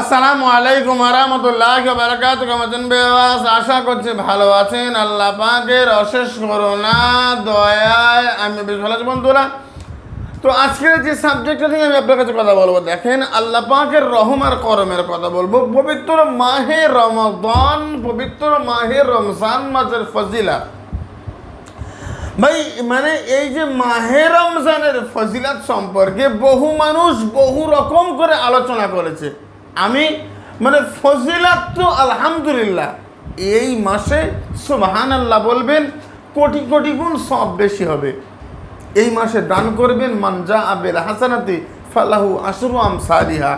আসসালামু আলাইকুম রহমতুল্লাহ বারাকাত কেমন বেওয়াস আশা করছি ভালো আছেন। আল্লাহ পাকের অশেষ করোনা দয়ায় আমি বেশ ভালো আছি বন্ধুরা। তো আজকের যে সাবজেক্টটা নিয়ে আমি আপনার কাছে কথা বলব, দেখেন, আল্লাহ পাকের রহম আর করমের কথা বলব। পবিত্র মাহে রমদান পবিত্র মাহে রমজান মাসের ফজিলা ভাই মানে এই যে মাহে রমজানের ফজিলাত সম্পর্কে বহু মানুষ বহু রকম করে আলোচনা করেছে। আমি মানে ফজিলাত তো আলহামদুলিল্লাহ। এই মাসে সুবহান আল্লাহ বলবেন, কোটি কোটি গুণ সব বেশি হবে। এই মাসে দান করবেন মানজা আবের হাসানাতি ফালাহু আশরু আম সালিহা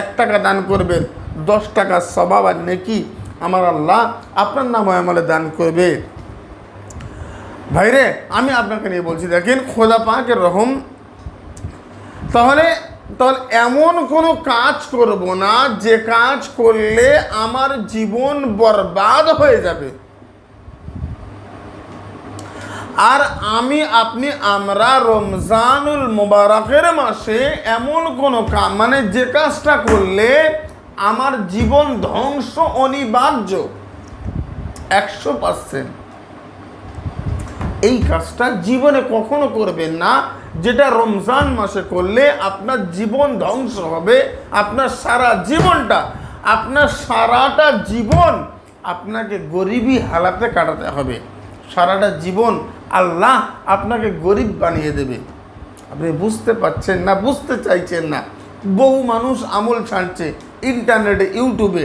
এক টাকা দান করবেন, দশ টাকা সবাব আর নেকি আমার আল্লাহ আপনার নাম আমলে দান করবে। ভাইরে, আমি আপনাকে নিয়ে বলছি, দেখেন খোদা পাকের রহম। তাহলে তাহলে এমন কোনো কাজ করব না, যে কাজ করলে আমার জীবন বরবাদ হয়ে যাবে। আর আমি, আপনি, আমরা রমজানুল মুবারকের মাসে এমন কোনো কাম মানে যে কাজটা করলে আমার জীবন ধ্বংস অনিবার্য। একশো পার্সেন্ট এই কাজটা জীবনে কখনো করবেন না। যেটা রমজান মাসে করলে আপনার জীবন ধ্বংস হবে, আপনার সারা জীবনটা, আপনার সারাটা জীবন আপনাকে গরিবী হালাতে কাটাতে হবে। সারাটা জীবন আল্লাহ আপনাকে গরিব বানিয়ে দেবে। আপনি বুঝতে পারছেন না, বুঝতে চাইছেন না? বহু মানুষ আমল ছাড়ছে ইন্টারনেটে, ইউটিউবে,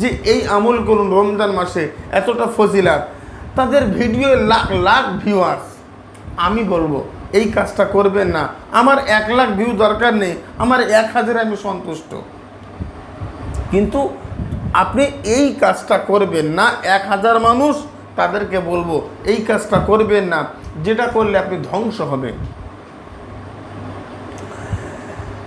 যে এই আমল করুন রমজান মাসে, এতটা ফজিলাত। তাদের ভিডিও লাখ লাখ ভিউয়ার্স আমি বলব এই কাজটা করবেন না। আমার এক লাখ ভিউ দরকার নেই। আমার এক হাজারে আমি সন্তুষ্ট। কিন্তু আপনি এই কাজটা করবেন না। এক হাজার মানুষ তাদেরকে বলব, এই কাজটা করবেন না। যেটা করলে আপনি ধ্বংস হবেন।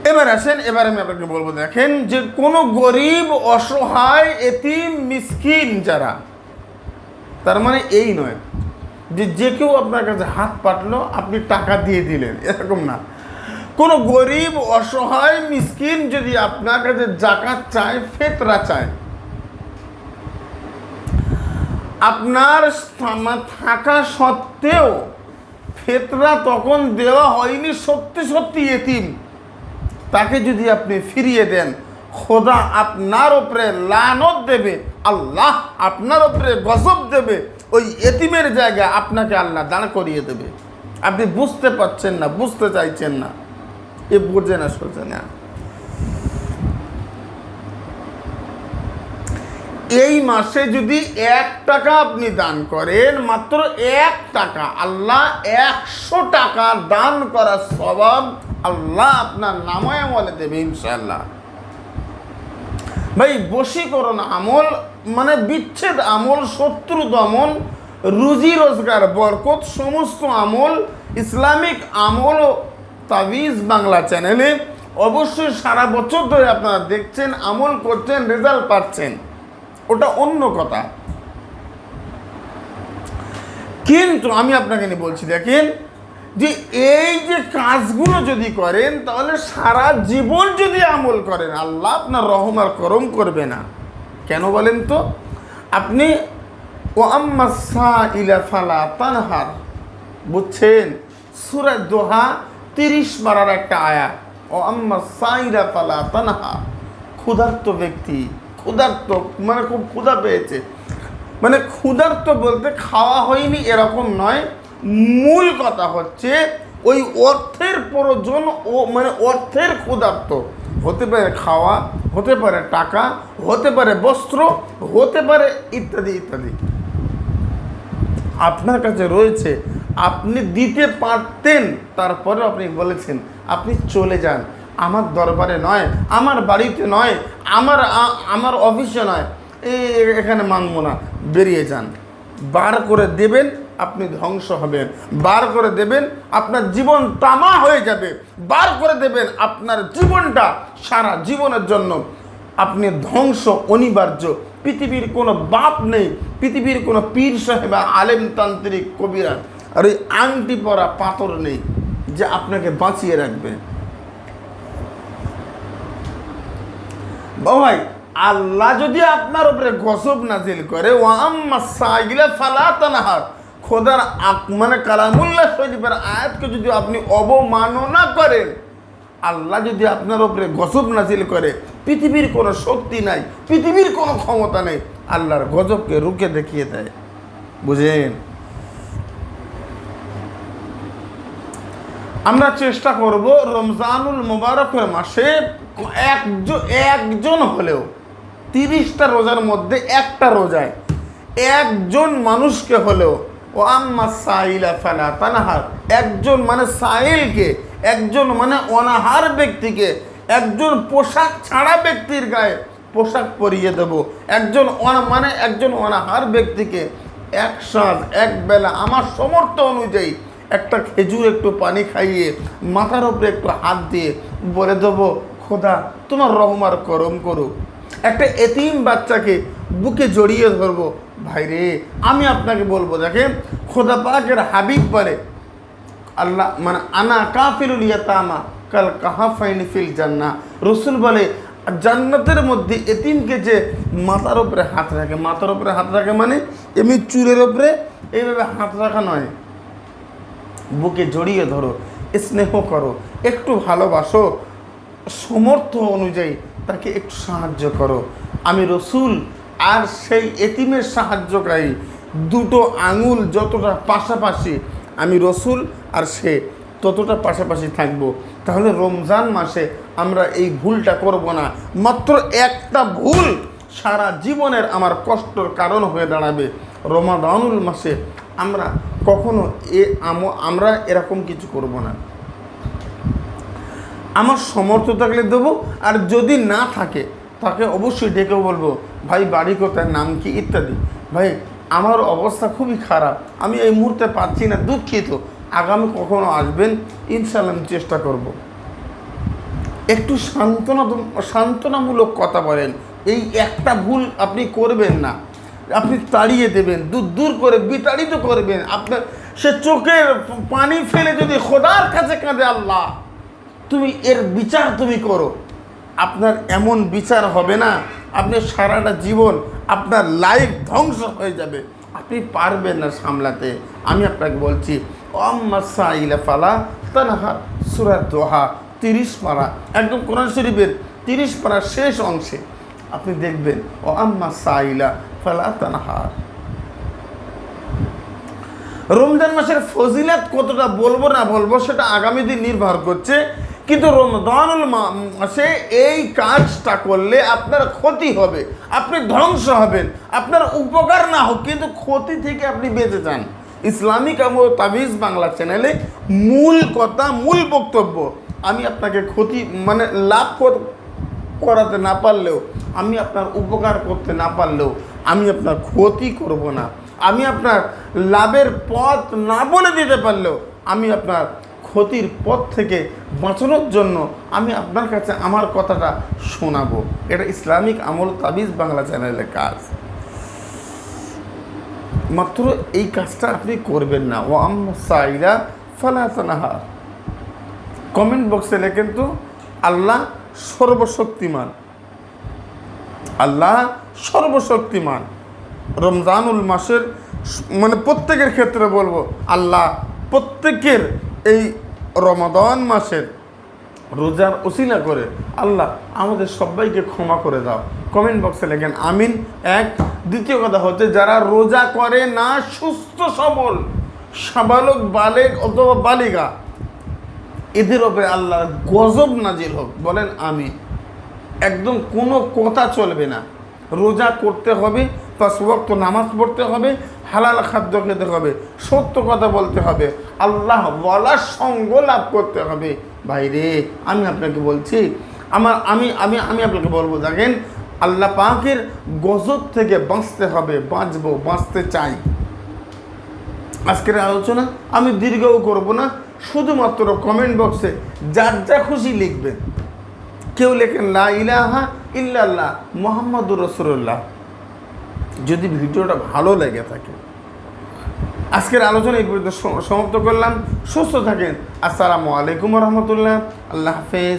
এবার আসেন, এবার আমি আপনাকে বলব, দেখেন যে কোনো গরিব, অসহায়, এতিম, মিসকিন যারা, তার মানে এই নয়। যে যে কেউ আপনার কাছে হাত পাতলো আপনি টাকা দিয়ে দিলেন। এরকম না। কোনো গরিব, অসহায়, মিসকিন যদি আপনার কাছে জাকাত চায়, ফেতরা চায়, আপনার থাকা সত্ত্বেও ফেতরা তখন দেওয়া হয়নি সত্যি সত্যি এতিম। তাকে যদি আপনি ফিরিয়ে দেন খোদা আপনার ওপরে লানত দেবে, আল্লাহ আপনার ওপরে গজব দেবে, ওই এতিমের জায়গায় আপনাকে আল্লাহ দাঁড় করিয়ে দেবে। আপনি বুঝতে পারছেন না, বুঝতে চাইছেন না। এ বোঝে না, সোজে না। এই মাসে যদি এক টাকা আপনি দান করেন, মাত্র এক টাকা, আল্লাহ একশো টাকা দান করার স্বভাব আল্লাহ আপনার নামায় আমলে দেবে ইনশাল্লাহ ভাই বশীকরণ আমল মানে বিচ্ছেদ আমল, শত্রু দমন, রুজি রোজগার, বরকত, সমস্ত আমল, ইসলামিক আমল ও তাবিজ বাংলা চ্যানেলে অবশ্যই সারা বছর ধরে আপনারা দেখছেন, আমল করছেন, রেজাল্ট পাচ্ছেন। ওটা অন্য কথা। কিন্তু আমি আপনাকে নিয়ে বলছি, দেখেন যে এই যে কাজগুলো যদি করেন, তাহলে সারা জীবন যদি আমল করেন, আল্লাহ আপনার রহম আর করম করবে না। কেন বলেন তো? আপনি ও আম্মা ইলা ফালা তানহার। বুঝছেন? সুরাজ দোহা তিরিশ বারার একটা আয়া ও আম্মা সাইরা ফালা তানহা ক্ষুধার্ত ব্যক্তি, ক্ষুধার্ত মানে খুব ক্ষুধা পেয়েছে। মানে ক্ষুধার্ত বলতে খাওয়া হয়নি এরকম নয় মূল কথা হচ্ছে ওই অর্থের প্রয়োজন ও মানে অর্থের ক্ষুধার্ত। হতে পারে খাওয়া, হতে পারে টাকা, হতে পারে বস্ত্র, হতে পারে ইত্যাদি ইত্যাদি। আপনার কাছে রয়েছে, আপনি দিতে পারতেন, তারপরেও আপনি বলেছেন, আপনি চলে যান। আমার দরবারে নয়, আমার বাড়িতে নয়, আমার আমার অফিসে নয় এখানে মানব না, বেরিয়ে যান। বার করে দেবেন আপনি ধ্বংস হবেন। বার করে দেবেন, আপনার জীবন তামা হয়ে যাবে। বার করে দেবেন আপনার জীবনটা সারা জীবনের জন্য। আপনি ধ্বংস অনিবার্য। পৃথিবীর কোনো বাপ নেই, পৃথিবীর কোনো পীর সাহেব আলেম তান্ত্রিক কবিরা। আর ওই আংটি পরা পাথর নেই যে আপনাকে বাঁচিয়ে রাখবে। ভাই আল্লাহ যদি আপনার উপরে গসব নাজিল করে ওয়াম্মা সাইলা ফালা তানাহার। খোদার মানে কালামুল্লাহ শরীফের আয়াতকে যদি আপনি অবমাননা করেন, আল্লাহ যদি আপনার উপরে গজব নাজিল করে, পৃথিবীর কোনো শক্তি নাই, পৃথিবীর কোনো ক্ষমতা নেই, আল্লাহর গজবকে রুকে দেখিয়ে দেয়। বুঝেন? আমরা চেষ্টা করব রমজানুল মুবারকের মাসে একজন একজন হলেও, তিরিশটা রোজার মধ্যে একটা রোজায়, একজন মানুষকে হলেও ও আম্মা সাইলা ফালা তানাহার। একজন মানে সাইলকে, একজন মানে অনাহার ব্যক্তিকে, একজন পোশাক ছাড়া ব্যক্তির গায়ে পোশাক পরিয়ে দেব। একজন মানে একজন অনাহার ব্যক্তিকে এক সাঁজ, এক বেলা আমার সমর্থ অনুযায়ী একটা খেজুর একটু পানি খাইয়ে মাথার উপরে একটু হাত দিয়ে বলে দেবো, খোদা, তোমার রহমার করম করো একটা এতিম বাচ্চাকে বুকে জড়িয়ে ধরবো। ভাই রে আমি আপনাকে বলব, দেখেন, খোদা পাকের হাবিব পারে আল্লাহ মানে আনা কাফিরুল ইয়াতামা কাল কাহা ফাইনি ফিল জান্না। রসুল বলে, জান্নাতের মধ্যে এতিমকে যে মাথার উপরে হাত রাখে, মাথার উপরে হাত রাখে মানে এমনি চুলের উপরে এইভাবে হাত রাখা নয়। বুকে জড়িয়ে ধরো, স্নেহ করো, একটু ভালোবাসো, সমর্থ অনুযায়ী তাকে একটু সাহায্য করো। আমি রসুল আর সেই এতিমের সাহায্যকারী দুটো আঙুল যতটা পাশাপাশি আমি রসুল আর সে ততটা পাশাপাশি থাকব। তাহলে রমজান মাসে আমরা এই ভুলটা করব না। মাত্র একটা ভুল সারা জীবনের আমার কষ্টর কারণ হয়ে দাঁড়াবে। রমাদানুল মাসে আমরা কখনো এ আম- আমরা এরকম কিছু করব না। আমার সমর্থ থাকলে দেবো, আর যদি না থাকে, তাকে অবশ্যই ডেকে বলব ভাই বাড়ি কোথায়, নাম কি ইত্যাদি। ভাই, আমার অবস্থা খুবই খারাপ। আমি এই মুহূর্তে পাচ্ছি না, দুঃখিত। আগামী কখনো আসবেন ইনশাল্লাহ আমি চেষ্টা করব। একটু সান্ত্বনা, সান্ত্বনামূলক কথা বলেন। এই একটা ভুল আপনি করবেন না। আপনি তাড়িয়ে দেবেন, দূর দূর করে বিতাড়িত করবেন। আপনার, সে চোখের পানি ফেলে যদি খোদার কাছে কাঁদে আল্লাহ, তুমি এর বিচার তুমি করো। আপনার এমন বিচার হবে না আপনি সারাটা জীবন আপনার লাইফ ধ্বংস হয়ে যাবে। আপনি পারবেন না সামলাতে। আমি আপনাকে বলছি অম্মাসা ইলা ফালা তানহার সুরা দোহা, তিরিশ পারা। একদম কোরআন শরীফের তিরিশ পাড়ার শেষ অংশে। আপনি দেখবেন ও আম্মা সাইলা ফালা তানহার রমজান মাসের ফজিলাত কতটা বলব না বলব, সেটা আগামী দিন নির্ভর করছে কিন্তু রমজানুল মা- মাসে এই কাজটা করলে আপনার ক্ষতি হবে। আপনি ধ্বংস হবেন। আপনার উপকার না হোক, কিন্তু ক্ষতি থেকে আপনি বেঁচে যান। ইসলামিক আমল তাবিজ বাংলা চ্যানেলে মূল কথা, মূল বক্তব্য। আমি আপনাকে ক্ষতি মানে লাভ করাতে না পারলেও, আমি আপনার উপকার করতে না পারলেও, আমি আপনার ক্ষতি করব না। আমি আপনার লাভের পথ না বলে দিতে পারলেও, আমি আপনার ক্ষতির পথ থেকে বাঁচানোর জন্য আমি আপনার কাছে আমার কথাটা শোনাবো। এটা ইসলামিক আমল তাবিজ বাংলা চ্যানেলের কাজ। মাত্র এই কাজটা আপনি করবেন না। ও সাইরা ফালাতনাহার কমেন্ট বক্সে লেখেন তো, আল্লাহ সর্বশক্তিমান। আল্লাহ সর্বশক্তিমান। রমজানুল মাসের মানে প্রত্যেকের ক্ষেত্রে বলব, আল্লাহ প্রত্যেকের এই রমাদান মাসের রোজার ওসিলা করে, আল্লাহ আমাদের সবাইকে ক্ষমা করে দাও। কমেন্ট বক্সে লেখেন, আমিন। এক, দ্বিতীয় কথা হচ্ছে, যারা রোজা করে না, সুস্থ, সবল, সাবালক, বালেক অথবা বালিকা, এদের ওপরে আল্লাহ গজব নাজিল হোক। বলেন আমি একদম কোনো কথা চলবে না। রোজা করতে হবে পাঁচ ওয়াক্ত নামাজ পড়তে হবে, হালাল খাদ্য খেতে হবে, সত্য কথা বলতে হবে, আল্লাহ বলার সঙ্গ লাভ করতে হবে। ভাইরে, আমি আপনাকে বলছি, আমার, আমি আমি আমি আপনাকে বলব, দেখেন, আল্লাহ পাকের গজব থেকে বাঁচতে হবে, বাঁচবো, বাঁচতে চাই। আজকের আলোচনা আমি দীর্ঘও করব না, শুধুমাত্র কমেন্ট বক্সে যার যা খুশি লিখবেন। কেউ লেখেন, লা ইলাহা ইল্লাল্লাহ, মোহাম্মদুর রসুল্লাহ যদি ভিডিওটা ভালো লেগে থাকে। আজকের আলোচনা এই পর্যন্ত সমাপ্ত করলাম। সুস্থ থাকেন। আসসালামু আলাইকুম রহমতুল্লাহ। আল্লাহ হাফেজ।